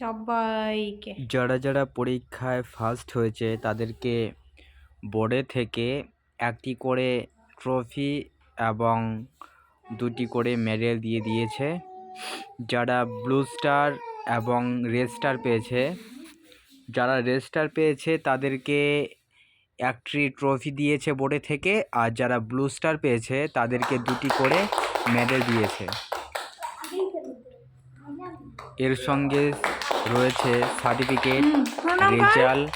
সবাইকে। যারা যারা পরীক্ষায় ফার্স্ট হয়েছে, তাদেরকে বোর্ডে থেকে একটি করে ট্রফি এবং দুটি করে মেডেল দিয়ে দিয়েছে। যারা ব্লু স্টার এবং রেড স্টার পেয়েছে, যারা রেড স্টার পেয়েছে, তাদেরকে একটি ট্রফি দিয়েছে বোর্ডে থেকে, আর যারা ব্লু স্টার পেয়েছে, তাদেরকে দুটি করে মেডেল দিয়েছে। এর সঙ্গে রয়েছে সার্টিফিকেট রেজাল্ট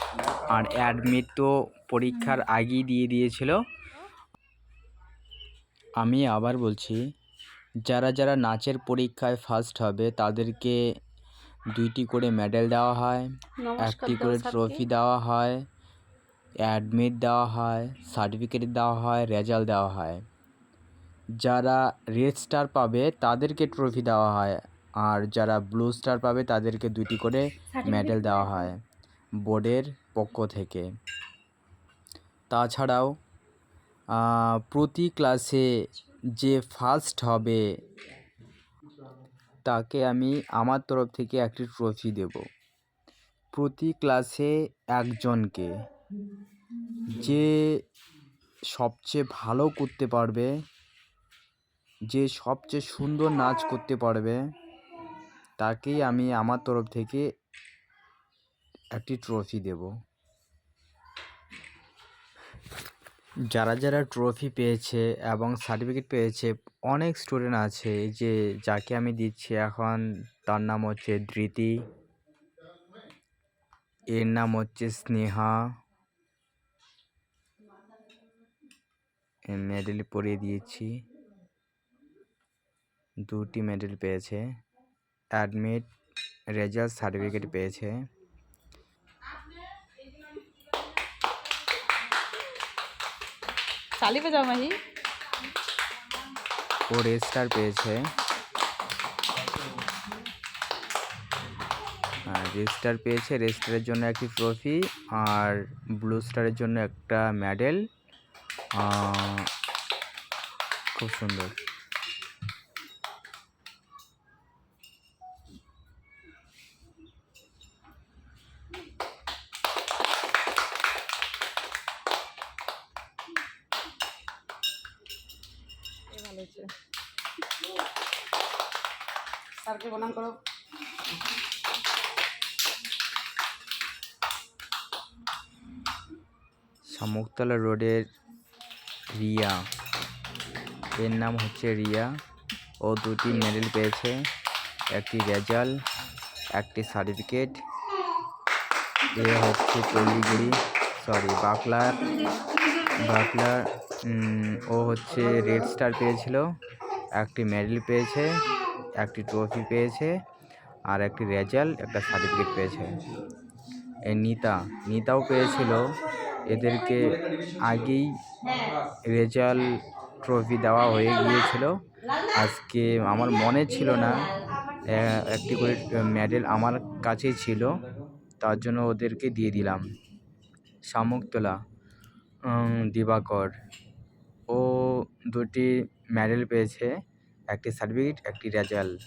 আর অ্যাডমিট তো পরীক্ষার আগেই দিয়ে দিয়েছিল। আমি আবার বলছি যারা যারা নাচের পরীক্ষায় ফার্স্ট হবে তাদেরকে দুইটি করে মেডেল দেওয়া হয় একটি করে ট্রফি দেওয়া হয় অ্যাডমিট দেওয়া হয় সার্টিফিকেট দেওয়া হয় রেজাল্ট দেওয়া হয়। যারা রেড স্টার পাবে তাদেরকে ট্রফি দেওয়া হয়। আর যারা ব্লু স্টার পাবে তাদেরকে দুটি করে মেডেল দেওয়া হয় বোর্ডের পক্ষ থেকে। তাছাড়াও প্রতি ক্লাসে যে ফার্স্ট হবে তাকে আমি আমার তরফ থেকে একটি ট্রফি দেব। প্রতি ক্লাসে একজনকে। যে সবচেয়ে ভালো করতে পারবে যে সবচেয়ে সুন্দর নাচ করতে পারবে তাকেই আমি আমার তরফ থেকে একটি ট্রফি দেব। যারা যারা ট্রফি পেয়েছে এবং সার্টিফিকেট পেয়েছে, অনেক স্টুডেন্ট আছে যে যাকে আমি দিচ্ছি এখন, তার নাম হচ্ছে ধৃতি, এর নাম হচ্ছে স্নেহা মেডেল পরিয়ে দিয়েছি। দুটি মেডেল পেয়েছে। অ্যাডমিট রেজাল্ট সার্টিফিকেট পেয়েছে। ও রেজিস্টার পেয়েছে। রেজিস্টার পেয়েছে রেজিস্টারের জন্য একটি ট্রফি আর ব্লু স্টারের জন্য একটা মেডেল। খুব সুন্দর। হয়েছে স্যারকে প্রণাম করো। শামুকতলা রোডের রিয়া। এর নাম হচ্ছে রিয়া। ও দুটি মেডেল পেয়েছে। একটি রেজাল্ট, একটি সার্টিফিকেট। এ হচ্ছে পল্লিগুড়ি সরি বাকলার উম, ও হচ্ছে রেড স্টার পেয়েছিল একটি মেডেল পেয়েছে একটি ট্রফি পেয়েছে আর একটি রেজাল্ট একটা সার্টিফিকেট পেয়েছে। এই নিতা নিতাও পেয়েছিল এদেরকে আগেই রেজাল্ট ট্রফি দেওয়া হয়ে গিয়েছিল। আজকে আমার মনে ছিল না একটি করে মেডেল আমার কাছেই ছিল তার জন্য ওদেরকে দিয়ে দিলাম। শামুকতলা। দিবাকর। ও দুটি মেডেল পেয়েছে একটি সার্টিফিকেট একটি রেজাল্ট